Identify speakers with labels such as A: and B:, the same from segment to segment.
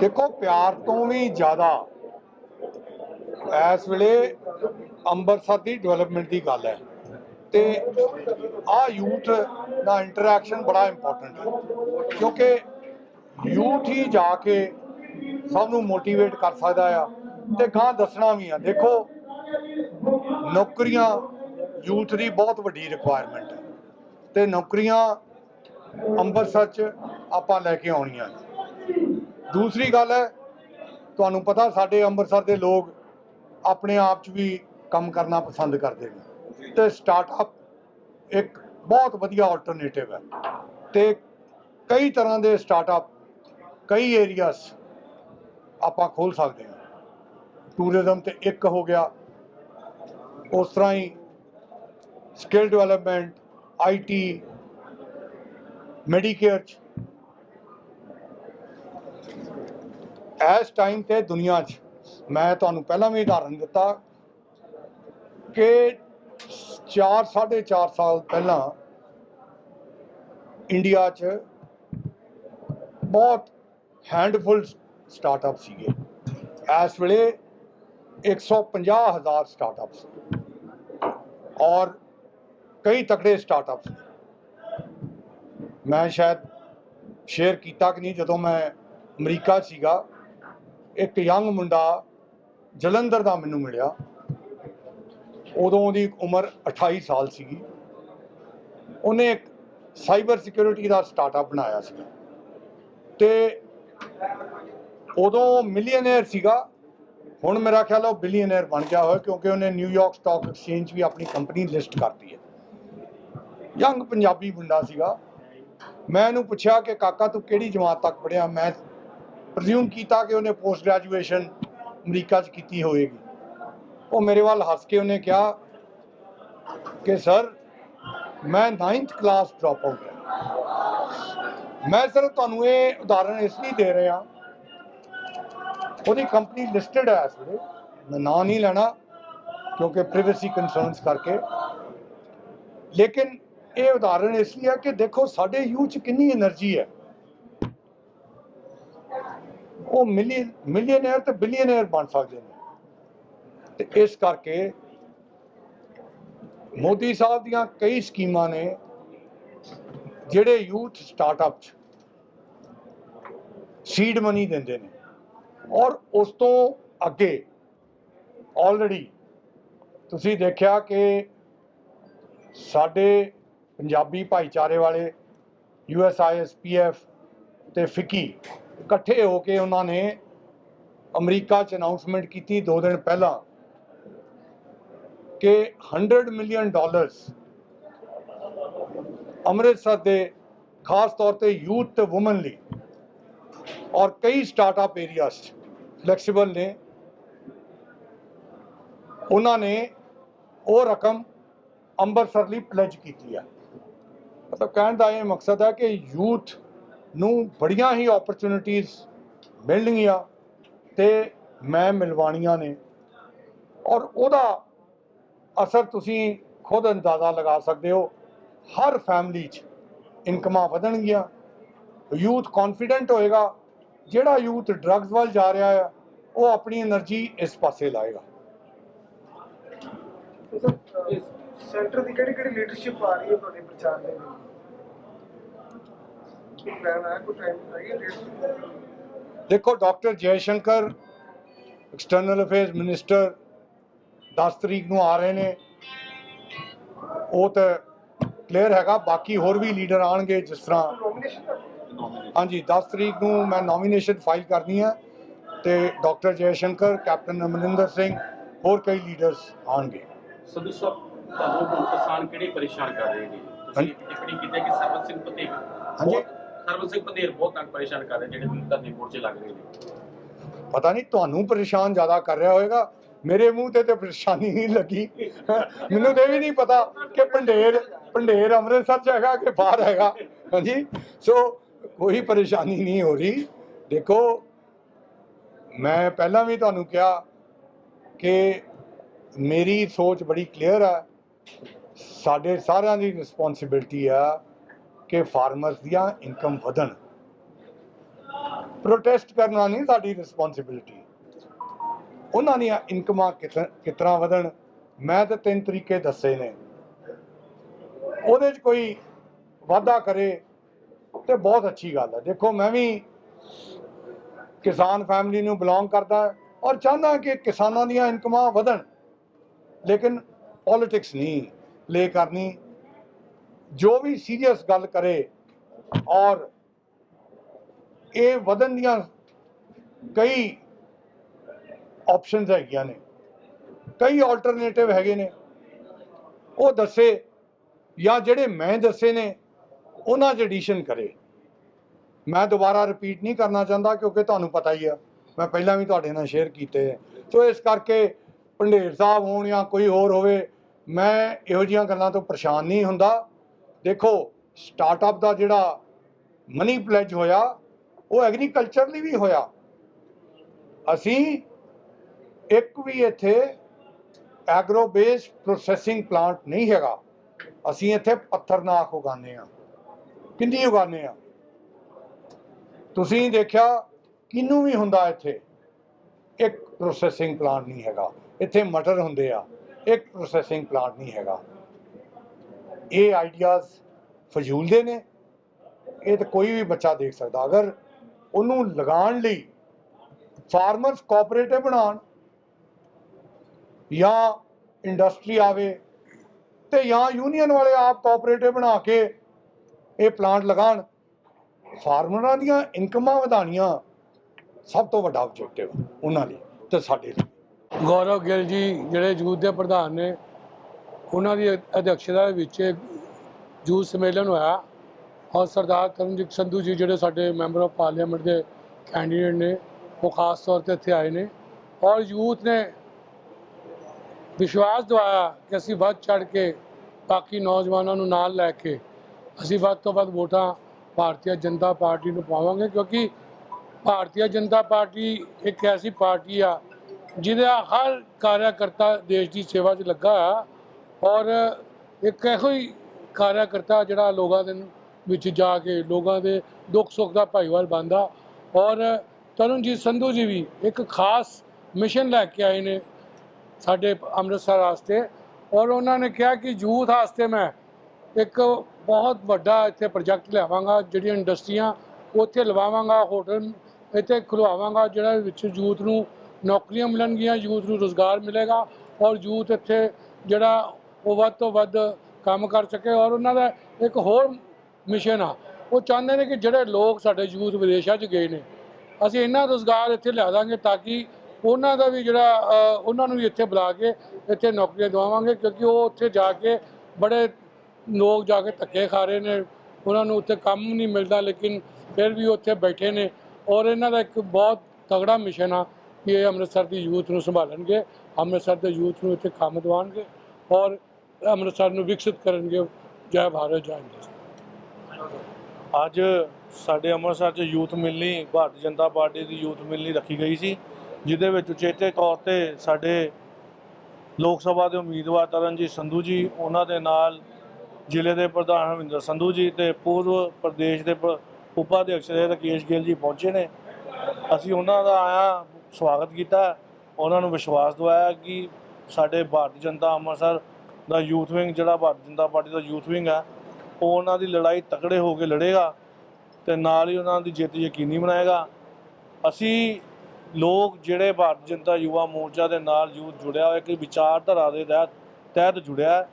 A: ਦੇਖੋ, ਪਿਆਰ ਤੋਂ ਵੀ ਜ਼ਿਆਦਾ ਇਸ ਵੇਲੇ ਅੰਮ੍ਰਿਤਸਰ ਦੀ ਡਿਵੈਲਪਮੈਂਟ ਦੀ ਗੱਲ ਹੈ। ਤੇ ਆ ਯੂਥ ਦਾ ਇੰਟਰੈਕਸ਼ਨ ਬੜਾ ਇੰਪੋਰਟੈਂਟ ਹੈ। ਕਿਉਂਕਿ ਯੂਥ ਹੀ ਜਾ ਕੇ ਸਭ ਨੂੰ ਮੋਟੀਵੇਟ ਕਰ ਸਕਦਾ ਆ ਤੇ ਗਾਂ ਦੱਸਣਾ ਵੀ ਆ। ਦੇਖੋ, ਨੌਕਰੀਆਂ ਯੂਥ ਦੀ ਬਹੁਤ ਵੱਡੀ ਰਿਕੁਆਇਰਮੈਂਟ ਹੈ। ਤੇ ਨੌਕਰੀਆਂ ਅੰਮ੍ਰਿਤਸਰ ਚ ਆਪਾਂ ਲੈ ਕੇ ਆਉਣੀਆਂ ਦੂਸਰੀ ਗੱਲ ਹੈ, ਤੁਹਾਨੂੰ ਪਤਾ ਸਾਡੇ ਅੰਮ੍ਰਿਤਸਰ ਦੇ ਲੋਕ ਆਪਣੇ ਆਪ 'ਚ ਵੀ ਕੰਮ ਕਰਨਾ ਪਸੰਦ ਕਰਦੇ ਨੇ। ਤੇ ਸਟਾਰਟਅਪ ਇੱਕ ਬਹੁਤ ਵਧੀਆ ਆਲਟਰਨੇਟਿਵ ਹੈ। ਤੇ ਕਈ ਤਰ੍ਹਾਂ ਦੇ ਸਟਾਰਟਅਪ ਕਈ ਏਰੀਆਸ ਆਪਾਂ ਖੋਲ ਸਕਦੇ ਹਾਂ। ਟੂਰਿਜ਼ਮ ਤੇ ਇੱਕ ਹੋ ਗਿਆ। ਉਸ ਤਰ੍ਹਾਂ ਹੀ ਸਕਿੱਲ ਡਿਵੈਲਪਮੈਂਟ ਆਈਟੀ ਮੈਡੀਕੇਅਰ ਚ ਇਸ ਟਾਈਮ ਤੇ ਦੁਨੀਆ 'ਚ ਮੈਂ ਤੁਹਾਨੂੰ ਪਹਿਲਾਂ ਵੀ ਉਦਾਹਰਨ ਦਿੱਤਾ ਕਿ 4 4.5 ਸਾਲ ਪਹਿਲਾਂ ਇੰਡੀਆ 'ਚ ਬਹੁਤ ਹੈਂਡਫੁਲ ਸਟਾਰਟਅਪ ਸੀਗੇ। ਇਸ ਵੇਲੇ 150 ਹਜ਼ਾਰ ਸਟਾਰਟਅਪਸ ਔਰ ਕਈ ਤਕੜੇ ਸਟਾਰਟਅਪਸ ਮੈਂ ਸ਼ਾਇਦ ਸ਼ੇਅਰ ਕੀਤਾ ਕਿ ਨਹੀਂ ਜਦੋਂ ਮੈਂ ਅਮਰੀਕਾ ਸੀਗਾ, ਇੱਕ ਯੰਗ ਮੁੰਡਾ ਜਲੰਧਰ ਦਾ ਮੈਨੂੰ ਮਿਲਿਆ। ਉਦੋਂ ਉਹਦੀ ਉਮਰ 28 ਸਾਲ ਸੀਗੀ। ਉਹਨੇ ਇੱਕ ਸਾਈਬਰ ਸਿਕਿਉਰਿਟੀ ਦਾ ਸਟਾਰਟਅਪ ਬਣਾਇਆ ਸੀ ਤੇ ਉਦੋਂ ਮਿਲੀਅਨੇਅਰ ਸੀਗਾ। ਹੁਣ ਮੇਰਾ ਖਿਆਲ ਉਹ ਬਿਲੀਅਨਰ ਬਣ ਗਿਆ ਹੋਇਆ ਕਿਉਂਕਿ ਉਹਨੇ ਨਿਊਯਾਰਕ ਸਟਾਕ ਐਕਸਚੇਂਜ ਵੀ ਆਪਣੀ ਕੰਪਨੀ ਲਿਸਟ ਕਰਤੀ ਹੈ। ਯੰਗ ਪੰਜਾਬੀ ਮੁੰਡਾ ਸੀਗਾ। ਮੈਂ ਇਹਨੂੰ ਪੁੱਛਿਆ ਕਿ ਕਾਕਾ ਤੂੰ ਕਿਹੜੀ ਜਮਾਤ ਤੱਕ ਪੜ੍ਹਿਆ? ਮੈਂ ਪ੍ਰਜ਼ਿਊਮ ਕੀਤਾ ਕਿ ਉਹਨੇ ਪੋਸਟ ਗ੍ਰੈਜੂਏਸ਼ਨ ਅਮਰੀਕਾ 'ਚ ਕੀਤੀ ਹੋਵੇਗੀ ਉਹ ਮੇਰੇ ਵੱਲ ਹੱਸ ਕੇ ਉਹਨੇ ਕਿਹਾ ਕਿ, ਸਰ, ਮੈਂ 9th ਕਲਾਸ ਡਰਾਪ ਆਊਟ ਹੈ। ਮੈਂ ਸਰ ਤੁਹਾਨੂੰ ਇਹ ਉਦਾਹਰਨ ਇਸ ਲਈ ਦੇ ਰਿਹਾ, ਉਹਦੀ ਕੰਪਨੀ ਲਿਸਟਡ ਹੈ ਇਸ ਵੇਲੇ। ਮੈਂ ਨਾਂ ਨਹੀਂ ਲੈਣਾ ਕਿਉਂਕਿ ਪ੍ਰਾਈਵੇਸੀ ਕਨਸਰਨਸ ਕਰਕੇ। ਲੇਕਿਨ ਇਹ ਉਦਾਹਰਨ ਇਸ ਲਈ ਹੈ ਕਿ ਦੇਖੋ, ਸਾਡੇ ਯੂਥ 'ਚ ਕਿੰਨੀ એનર્ਜੀ ਹੈ। ਉਹ ਮਿਲੀਅਨ ਮਿਲੀਅਨਰ ਤੇ ਬਿਲੀਅਨਰ ਬਣ ਸਕਦੇ ਨੇ। ਤੇ ਇਸ ਕਰਕੇ ਮੋਦੀ ਸਾਹਿਬ ਦੀਆਂ ਕਈ ਸਕੀਮਾਂ ਨੇ, ਜਿਹੜੇ ਯੂਥ ਸਟਾਰਟਅਪ 'ਚ ਸੀਡ ਮਨੀ ਦਿੰਦੇ ਨੇ। ਔਰ ਉਸ ਤੋਂ ਅੱਗੇ ਆਲਰੇਡੀ ਤੁਸੀਂ ਦੇਖਿਆ ਕਿ ਸਾਡੇ ਪੰਜਾਬੀ ਭਾਈਚਾਰੇ ਵਾਲੇ ਯੂਐਸਆਈਐਸ ਪੀਐਫ ਤੇ ਫਿੱਕੀ ਇਕੱਠੇ ਹੋ ਕੇ ਉਹਨਾਂ ਨੇ ਅਮਰੀਕਾ 'ਚ ਅਨਾਉਂਸਮੈਂਟ ਕੀਤੀ ਦੋ ਦਿਨ ਪਹਿਲਾਂ ਕਿ 100 ਮਿਲੀਅਨ ਡਾਲਰਸ ਅੰਮ੍ਰਿਤਸਰ ਦੇ ਖਾਸ ਤੌਰ ਤੇ ਯੂਥ ਤੇ ਔਮਨ ਲਈ ਔਰ ਕਈ ਸਟਾਰਟਅਪ ਏਰੀਆਸ ਫਲੈਕਸੀਬਲ ਨੇ। ਉਹਨਾਂ ਨੇ ਉਹ ਰਕਮ ਅੰਮ੍ਰਿਤਸਰ ਲਈ ਪਲੇਜ ਕੀਤੀ ਹੈ ਮਤਲਬ ਕਹਿਣ ਦਾ ਇਹ ਮਕਸਦ ਹੈ ਕਿ ਯੂਥ ਨੂੰ ਬੜੀਆਂ ਹੀ ਓਪਰਚੁਨਿਟੀਆਂ ਮਿਲਣਗੀਆਂ ਤੇ ਮੈਂ ਮਿਲਵਾਣੀਆਂ ਨੇ। ਔਰ ਉਹਦਾ ਅਸਰ ਤੁਸੀਂ ਖੁਦ ਅੰਦਾਜ਼ਾ ਲਗਾ ਸਕਦੇ ਹੋ। ਹਰ ਫੈਮਿਲੀ 'ਚ ਇਨਕਮਾਂ ਵਧਣਗੀਆਂ। ਯੂਥ ਕੌਨਫੀਡੈਂਟ ਹੋਏਗਾ। ਜਿਹੜਾ ਯੂਥ ਡਰੱਗਸ ਵੱਲ ਜਾ ਰਿਹਾ ਹੈ ਉਹ ਆਪਣੀ એનર્ਜੀ ਇਸ ਪਾਸੇ ਲਾਏਗਾ।
B: ਸੈਂਟਰ ਦੀ ਕਿਹੜੀ ਕਿਹੜੀ ਲੀਡਰਸ਼ਿਪ ਆ ਰਹੀ ਹੈ ਤੁਹਾਡੇ ਪ੍ਰਚਾਰ ਦੇ ਵਿੱਚ? ਕੋਈ ਪਲਾਨ ਹੈ ਕੋਈ ਟਾਈਮ ਆਈ ਹੈ leadership?
A: ਦੇਖੋ doctor Jai Shankar external affairs minister 10 ਤਰੀਕ ਨੂੰ ਆ ਰਹੇ ਨੇ ਉਹ ਤਾਂ ਕਲੀਅਰ ਹੈਗਾ ਬਾਕੀ ਹੋਰ ਵੀ ਲੀਡਰ ਆਣਗੇ ਜਿਸ ਤਰ੍ਹਾਂ ਹਾਂਜੀ 10 ਤਰੀਕ ਨੂੰ ਮੈਂ ਨੋਮੀਨੇਸ਼ਨ ਫਾਈਲ ਕਰਨੀ ਹੈ ਤੇ ਡਾਕਟਰ ਜੈ ਸ਼ੰਕਰ ਕੈਪਟਨ ਅਮਰਿੰਦਰ ਸਿੰਘ ਹੋਰ ਕਈ ਲੀਡਰਸ ਆਣਗੇ
C: ਸੰਧੂ ਸਾਹਿਬ ਤੁਹਾਨੂੰ ਕਿਸਾਨ ਕਿਹੜੇ ਪਰੇਸ਼ਾਨ ਕਰ ਰਹੇ ਨੇ ਤੁਸੀਂ। ਟਿੱਪਣੀ ਕੀਤੀ ਕਿ ਸਰਵਨ ਸਿੰਘ ਪਤੇਲ
A: ਹਾਂਜੀ।
C: ਸਰਵਨ ਸਿੰਘ ਪਤੇਲ ਬਹੁਤ ਤੰਗ ਪਰੇਸ਼ਾਨ ਕਰ ਰਹੇ ਜਿਹੜੇ ਧਰਨੇ ਬੋਰਡ ਲੱਗ ਰਹੇ ਨੇ।
A: ਪਤਾ ਨਹੀਂ ਤੁਹਾਨੂੰ ਪਰੇਸ਼ਾਨ ਜ਼ਿਆਦਾ ਕਰ ਰਿਹਾ ਹੋਵੇਗਾ ਮੇਰੇ ਮੂੰਹ ਤੇ ਤੇ ਪਰੇਸ਼ਾਨੀ ਨਹੀਂ ਲੱਗੀ। ਮੈਨੂੰ ਤੇ ਇਹ ਵੀ ਨਹੀਂ ਪਤਾ ਕਿ ਪੰਡੇਰ ਪੰਡੇਰ ਅੰਮ੍ਰਿਤਸਰ ਚ ਹੈਗਾ ਕਿ ਬਾਹਰ ਹੈਗਾ। ਹਾਂਜੀ, ਸੋ ਕੋਈ ਪਰੇਸ਼ਾਨੀ ਨਹੀਂ ਹੋ ਰਹੀ। ਦੇਖੋ, ਮੈਂ ਪਹਿਲਾਂ ਵੀ ਤੁਹਾਨੂੰ ਕਿਹਾ ਕਿ ਮੇਰੀ ਸੋਚ ਬੜੀ ਕਲੀਅਰ ਹੈ ਸਾਡੇ ਸਾਰਿਆਂ ਦੀ ਰਿਸਪੌਂਸਿਬਿਲਟੀ ਆ ਕਿ ਫਾਰਮਰਸ ਦੀਆਂ ਇਨਕਮ ਵਧਣ। ਪ੍ਰੋਟੈਸਟ ਕਰਨਾ ਨਹੀਂ ਸਾਡੀ ਰਿਸਪੌਂਸਿਬਿਲਟੀ ਉਹਨਾਂ ਦੀਆਂ ਇਨਕਮਾਂ ਕਿਤ- ਕਿਤਨਾ ਵਧਣ, ਮੈਂ ਤਾਂ ਤਿੰਨ ਤਰੀਕੇ ਦੱਸੇ ਨੇ। ਉਹਦੇ 'ਚ ਕੋਈ ਵਾਧਾ ਕਰੇ ਤੇ ਬਹੁਤ ਅੱਛੀ ਗੱਲ ਹੈ ਦੇਖੋ, ਮੈਂ ਵੀ ਕਿਸਾਨ ਫੈਮਿਲੀ ਨੂੰ ਬਿਲੋਂਗ ਕਰਦਾ ਔਰ ਚਾਹੁੰਦਾ ਕਿ ਕਿਸਾਨਾਂ ਦੀਆਂ ਇਨਕਮਾਂ ਵਧਣ। ਲੇਕਿਨ ਪੋਲਿਟਿਕਸ ਨਹੀਂ ਲੈ ਕਰਨੀ ਜੋ ਵੀ ਸੀਰੀਅਸ ਗੱਲ ਕਰੇ ਔਰ ਇਹ ਵਧਣ ਦੀਆਂ ਕਈ ਆਪਸ਼ਨਸ ਹੈਗੀਆਂ ਨੇ। ਕਈ ਆਲਟਰਨੇਟਿਵ ਹੈਗੇ ਨੇ। ਉਹ ਦੱਸੇ ਜਾਂ ਜਿਹੜੇ ਮੈਂ ਦੱਸੇ ਨੇ, ਉਹਨਾਂ 'ਚ ਐਡੀਸ਼ਨ ਕਰੇ। ਮੈਂ ਦੁਬਾਰਾ ਰਿਪੀਟ ਨਹੀਂ ਕਰਨਾ ਚਾਹੁੰਦਾ ਕਿਉਂਕਿ ਤੁਹਾਨੂੰ ਪਤਾ ਹੀ ਆ, ਮੈਂ ਪਹਿਲਾਂ ਵੀ ਤੁਹਾਡੇ ਨਾਲ ਸ਼ੇਅਰ ਕੀਤੇ ਹੈ ਸੋ ਇਸ ਕਰਕੇ ਪੰਡੇਰ ਸਾਹਿਬ ਹੋਣ ਜਾਂ ਕੋਈ ਹੋਰ ਹੋਵੇ, ਮੈਂ ਇਹੋ ਜਿਹੀਆਂ ਗੱਲਾਂ ਤੋਂ ਪਰੇਸ਼ਾਨ ਨਹੀਂ ਹੁੰਦਾ। ਦੇਖੋ ਸਟਾਰਟਅਪ ਦਾ ਜਿਹੜਾ ਮਨੀ ਪਲੇਜ ਹੋਇਆ, ਉਹ ਐਗਰੀਕਲਚਰ ਲਈ ਵੀ ਹੋਇਆ। ਅਸੀਂ ਇੱਕ ਵੀ ਇੱਥੇ ਐਗਰੋ ਬੇਸਡ ਪ੍ਰੋਸੈਸਿੰਗ ਪਲਾਂਟ ਨਹੀਂ ਹੈਗਾ। ਅਸੀਂ ਇੱਥੇ ਪੱਥਰਨਾਕ ਉਗਾਉਂਦੇ ਆ ਕਿੰਨੀ ਉਗਾਉਂਦੇ ਆ ਤੁਸੀਂ ਦੇਖਿਆ, ਕਿਨੂੰ ਵੀ ਹੁੰਦਾ ਇੱਥੇ? ਇੱਕ ਪ੍ਰੋਸੈਸਿੰਗ ਪਲਾਂਟ ਨਹੀਂ ਹੈਗਾ। ਇੱਥੇ ਮਟਰ ਹੁੰਦੇ ਆ, ਇੱਕ ਪ੍ਰੋਸੈਸਿੰਗ ਪਲਾਂਟ ਨਹੀਂ ਹੈਗਾ। ਇਹ ਆਈਡੀਆਜ਼ ਫਜ਼ੂਲ ਦੇ ਨੇ, ਇਹ ਤਾਂ ਕੋਈ ਵੀ ਬੱਚਾ ਦੇਖ ਸਕਦਾ। ਅਗਰ ਉਹਨੂੰ ਲਗਾਉਣ ਲਈ ਫਾਰਮਰਸ ਕੋਆਪਰੇਟਿਵ ਬਣਾਉਣ ਜਾਂ ਇੰਡਸਟਰੀ ਆਵੇ ਤੇ ਜਾਂ ਯੂਨੀਅਨ ਵਾਲੇ ਆਪ ਕੋਆਪਰੇਟਿਵ ਬਣਾ ਕੇ ਇਹ ਪਲਾਂਟ ਲਗਾਉਣ ਫਾਰਮਰਾਂ ਦੀਆਂ ਇਨਕਮਾਂ ਵਧਾਉਣੀਆਂ ਸਭ ਤੋਂ ਵੱਡਾ ਆਬਜੈਕਟਿਵ ਉਹਨਾਂ ਲਈ ਤੇ ਸਾਡੇ ਲਈ।
D: ਗੌਰਵ ਗਿੱਲ ਜੀ, ਜਿਹੜੇ ਯੂਥ ਦੇ ਪ੍ਰਧਾਨ ਨੇ ਉਹਨਾਂ ਦੀ ਅਧਿਕਸ਼ਤਾ ਵਿੱਚ ਯੂਥ ਸੰਮੇਲਨ ਹੋਇਆ। ਔਰ ਸਰਦਾਰ ਤਰਨਜੀਤ ਸੰਧੂ ਜੀ ਜਿਹੜੇ ਸਾਡੇ ਮੈਂਬਰ ਆਫ ਪਾਰਲੀਮੈਂਟ ਦੇ ਕੈਂਡੀਡੇਟ ਨੇ, ਉਹ ਖਾਸ ਤੌਰ ਤੇ ਇੱਥੇ ਆਏ ਨੇ। ਔਰ ਯੂਥ ਨੇ ਵਿਸ਼ਵਾਸ ਦਵਾਇਆ ਕਿ ਅਸੀਂ ਵੱਧ ਚੜ ਕੇ ਬਾਕੀ ਨੌਜਵਾਨਾਂ ਨੂੰ ਨਾਲ ਲੈ ਕੇ ਅਸੀਂ ਵੱਧ ਤੋਂ ਵੱਧ ਵੋਟਾਂ ਭਾਰਤੀ ਜਨਤਾ ਪਾਰਟੀ ਨੂੰ ਪਾਵਾਂਗੇ, ਕਿਉਂਕਿ ਭਾਰਤੀ ਜਨਤਾ ਪਾਰਟੀ ਇੱਕ ਐਸੀ ਪਾਰਟੀ ਆ ਜਿਹਦਾ ਹਰ ਕਾਰਿਆਕਰਤਾ ਦੇਸ਼ ਦੀ ਸੇਵਾ 'ਚ ਲੱਗਾ ਆ ਔਰ ਇੱਕ ਇਹੋ ਹੀ ਕਾਰਿਆਕਰਤਾ ਜਿਹੜਾ ਲੋਕਾਂ ਦੇ ਵਿੱਚ ਜਾ ਕੇ ਲੋਕਾਂ ਦੇ ਦੁੱਖ ਸੁੱਖ ਦਾ ਭਾਈਵਾਲ ਬਣਦਾ। ਔਰ ਤਰਨਜੀਤ ਸੰਧੂ ਜੀ ਵੀ ਇੱਕ ਖਾਸ ਮਿਸ਼ਨ ਲੈ ਕੇ ਆਏ ਨੇ ਸਾਡੇ ਅੰਮ੍ਰਿਤਸਰ ਵਾਸਤੇ। ਔਰ ਉਹਨਾਂ ਨੇ ਕਿਹਾ ਕਿ ਯੂਥ ਵਾਸਤੇ ਮੈਂ ਇੱਕ ਬਹੁਤ ਵੱਡਾ ਇੱਥੇ ਪ੍ਰੋਜੈਕਟ ਲਿਆਵਾਂਗਾ, ਜਿਹੜੀਆਂ ਇੰਡਸਟਰੀਆਂ ਉੱਥੇ ਲਵਾਵਾਂਗਾ, ਹੋਟਲ ਇੱਥੇ ਖੁਲਵਾਵਾਂਗਾ, ਜਿਹੜਾ ਵਿੱਚ ਯੂਥ ਨੂੰ ਨੌਕਰੀਆਂ ਮਿਲਣਗੀਆਂ, ਯੂਥ ਨੂੰ ਰੋਜ਼ਗਾਰ ਮਿਲੇਗਾ। ਔਰ ਯੂਥ ਇੱਥੇ ਜਿਹੜਾ ਉਹ ਵੱਧ ਤੋਂ ਵੱਧ ਕੰਮ ਕਰ ਸਕੇ ਔਰ ਉਹਨਾਂ ਦਾ ਇੱਕ ਹੋਰ ਮਿਸ਼ਨ ਆ। ਉਹ ਚਾਹੁੰਦੇ ਨੇ ਕਿ ਜਿਹੜੇ ਲੋਕ ਸਾਡੇ ਯੂਥ ਵਿਦੇਸ਼ਾਂ 'ਚ ਗਏ ਨੇ ਅਸੀਂ ਇੰਨਾ ਰੋਜ਼ਗਾਰ ਇੱਥੇ ਲਿਆ ਦਾਂਗੇ ਤਾਂ ਕਿ ਉਹਨਾਂ ਦਾ ਵੀ ਜਿਹੜਾ ਅ, ਉਹਨਾਂ ਨੂੰ ਵੀ ਇੱਥੇ ਬੁਲਾ ਕੇ ਇੱਥੇ ਨੌਕਰੀਆਂ ਦਿਵਾਵਾਂਗੇ ਕਿਉਂਕਿ ਉਹ ਉੱਥੇ ਜਾ ਕੇ ਬੜੇ ਲੋਕ ਜਾ ਕੇ ਧੱਕੇ ਖਾ ਰਹੇ ਨੇ ਉਹਨਾਂ ਨੂੰ ਉੱਥੇ ਕੰਮ ਨਹੀਂ ਮਿਲਦਾ ਲੇਕਿਨ ਫਿਰ ਵੀ ਉਹ ਉੱਥੇ ਬੈਠੇ ਨੇ ਔਰ ਇਹਨਾਂ ਦਾ ਇੱਕ ਬਹੁਤ ਤਗੜਾ ਮਿਸ਼ਨ ਆ ਕਿ ਇਹ ਅੰਮ੍ਰਿਤਸਰ ਦੀ ਯੂਥ ਨੂੰ ਸੰਭਾਲਣਗੇ ਅੰਮ੍ਰਿਤਸਰ ਦੇ ਯੂਥ ਨੂੰ ਇੱਥੇ ਕੰਮ ਦਿਵਾਉਣਗੇ ਔਰ ਅੰਮ੍ਰਿਤਸਰ ਨੂੰ ਵਿਕਸਿਤ ਕਰਨਗੇ, ਜੈ ਭਾਰਤ, ਜੈ ਹਿੰਦ।
E: ਅੱਜ ਸਾਡੇ ਅੰਮ੍ਰਿਤਸਰ 'ਚ ਯੂਥ ਮਿਲਣੀ, ਭਾਰਤੀ ਜਨਤਾ ਪਾਰਟੀ ਦੀ ਯੂਥ ਮਿਲਣੀ ਰੱਖੀ ਗਈ ਸੀ, ਜਿਹਦੇ ਵਿੱਚ ਉਚੇਤੇ ਤੌਰ ਤੇ ਸਾਡੇ ਲੋਕ ਸਭਾ ਦੇ ਉਮੀਦਵਾਰ ਤਰਨਜੀਤ ਸੰਧੂ ਜੀ, ਉਹਨਾਂ ਦੇ ਨਾਲ ਜ਼ਿਲ੍ਹੇ ਦੇ ਪ੍ਰਧਾਨ ਹਰਵਿੰਦਰ ਸੰਧੂ ਜੀ ਤੇ ਪੂਰਵ ਪ੍ਰਦੇਸ਼ ਦੇ ਪ- ਉਪਾਧਿਕਸ਼ ਦੇ ਰਕੇਸ਼ ਗਿੱਲ ਜੀ ਪਹੁੰਚੇ ਨੇ। ਅਸੀਂ ਉਹਨਾਂ ਦਾ ਆਇਆ, ਸਵਾਗਤ ਕੀਤਾ, ਉਹਨਾਂ ਨੂੰ ਵਿਸ਼ਵਾਸ ਦਵਾਇਆ ਕਿ ਸਾਡੇ ਭਾਰਤੀ ਜਨਤਾ ਅੰਮ੍ਰਿਤਸਰ ਦਾ ਯੂਥ ਵਿੰਗ ਜਿਹੜਾ ਭਾਰਤੀ ਜਨਤਾ ਪਾਰਟੀ ਦਾ ਯੂਥ ਵਿੰਗ ਹੈ ਉਹ ਉਹਨਾਂ ਦੀ ਲੜਾਈ ਤਕੜੇ ਹੋ ਕੇ ਲੜੇਗਾ ਤੇ ਨਾਲ ਹੀ ਉਹਨਾਂ ਦੀ ਜਿੱਤ ਯਕੀਨੀ ਬਣਾਏਗਾ। ਅਸੀਂ ਲੋਕ ਜਿਹੜੇ ਭਾਰਤੀ ਜਨਤਾ ਯੁਵਾ ਮੋਰਚਾ ਦੇ ਨਾਲ ਯੂਥ ਜੁੜਿਆ ਹੋਇਆ ਕਿ ਵਿਚਾਰਧਾਰਾ ਦੇ ਤਹਿਤ ਤਹਿਤ ਜੁੜਿਆ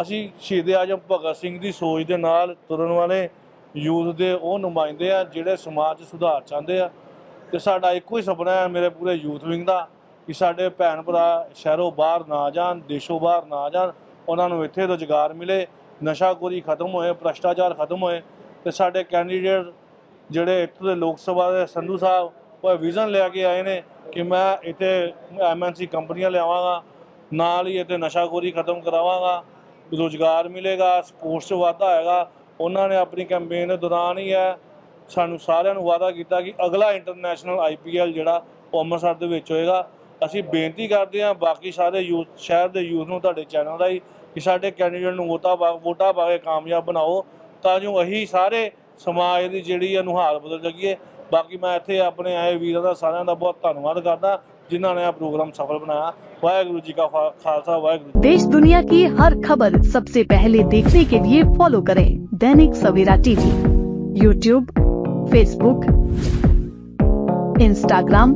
E: ਅਸੀਂ ਸ਼ਹੀਦ ਆਜਮ ਭਗਤ ਸਿੰਘ ਦੀ ਸੋਚ ਦੇ ਨਾਲ ਤੁਰਨ ਵਾਲੇ ਯੂਥ ਦੇ ਉਹ ਨੁਮਾਇੰਦੇ ਆ, ਜਿਹੜੇ ਸਮਾਜ 'ਚ ਸੁਧਾਰ ਚਾਹੁੰਦੇ ਆ। ਤੇ ਸਾਡਾ ਇੱਕੋ ਹੀ ਸੁਪਨਾ ਹੈ ਮੇਰੇ ਪੂਰੇ ਯੂਥ ਵਿੰਗ ਦਾ। ਕਿ ਸਾਡੇ ਭੈਣ ਭਰਾ ਸ਼ਹਿਰੋਂ ਬਾਹਰ ਨਾ ਜਾਣ, ਦੇਸ਼ੋਂ ਬਾਹਰ ਨਾ ਜਾਣ, ਉਹਨਾਂ ਨੂੰ ਇੱਥੇ ਰੁਜ਼ਗਾਰ ਮਿਲੇ, ਨਸ਼ਾਖੋਰੀ ਖਤਮ ਹੋਏ, ਭ੍ਰਸ਼ਟਾਚਾਰ ਖਤਮ ਹੋਏ, ਤੇ ਸਾਡੇ ਕੈਂਡੀਡੇਟ ਜਿਹੜੇ ਇੱਥੋਂ ਦੇ ਲੋਕ ਸਭਾ ਦੇ ਸੰਧੂ ਸਾਹਿਬ, ਉਹ ਵਿਜ਼ਨ ਲੈ ਕੇ ਆਏ ਨੇ ਕਿ ਮੈਂ ਇੱਥੇ ਐਮਐਨਸੀ ਕੰਪਨੀਆਂ ਲਿਆਵਾਂਗਾ, ਨਾਲ ਹੀ ਇੱਥੇ ਨਸ਼ਾਖੋਰੀ ਖਤਮ ਕਰਾਵਾਂਗਾ, ਰੁਜ਼ਗਾਰ ਮਿਲੇਗਾ, ਸਪੋਰਟਸ 'ਚ ਵਾਧਾ ਹੋਏਗਾ। ਉਹਨਾਂ ਨੇ ਆਪਣੀ ਕੈਂਪੇਨ ਦੇ ਦੌਰਾਨ ਹੀ ਹੈ ਸਾਨੂੰ ਸਾਰਿਆਂ ਨੂੰ ਵਾਅਦਾ ਕੀਤਾ ਕਿ ਅਗਲਾ ਇੰਟਰਨੈਸ਼ਨਲ ਆਈਪੀਐਲ ਜਿਹੜਾ ਉਹ ਅੰਮ੍ਰਿਤਸਰ ਦੇ ਵਿੱਚ ਹੋਏਗਾ। ਅਸੀਂ ਬੇਨਤੀ ਕਰਦੇ ਹਾਂ ਬਾਕੀ ਸਾਰੇ ਯੂਥ ਸ਼ਹਿਰ ਦੇ ਯੂਥ ਨੂੰ ਤੁਹਾਡੇ ਚੈਨਲ ਰਾਹੀਂ ਕਿ ਸਾਡੇ ਕੈਂਡੀਡੇਟ ਨੂੰ ਵੋਟਾਂ ਪਾ ਵੋਟਾਂ ਪਾ ਕੇ ਕਾਮਯਾਬ ਬਣਾਓ ਤਾਂ ਜੋ ਅਸੀਂ ਸਾਰੇ ਸਮਾਜ ਦੀ ਜਿਹੜੀ ਹੈ ਨੁਹਾਰ ਬਦਲ ਸਕੀਏ ਬਾਕੀ ਮੈਂ ਇੱਥੇ ਆਪਣੇ ਆਏ ਵੀਰਾਂ ਦਾ ਸਾਰਿਆਂ ਦਾ ਬਹੁਤ ਧੰਨਵਾਦ ਕਰਦਾ ਜਿਨ੍ਹਾਂ ਨੇ ਆ ਪ੍ਰੋਗਰਾਮ ਸਫਲ ਬਣਾਇਆ ਵਾਹਿਗੁਰੂ ਜੀ ਕਾ ਖਾ- ਖਾਲਸਾ ਵਾਹਿਗੁਰੂ
F: देश दुनिया की हर खबर सबसे पहले देखने के लिए फॉलो करें Dainik Savera TV YouTube Facebook Instagram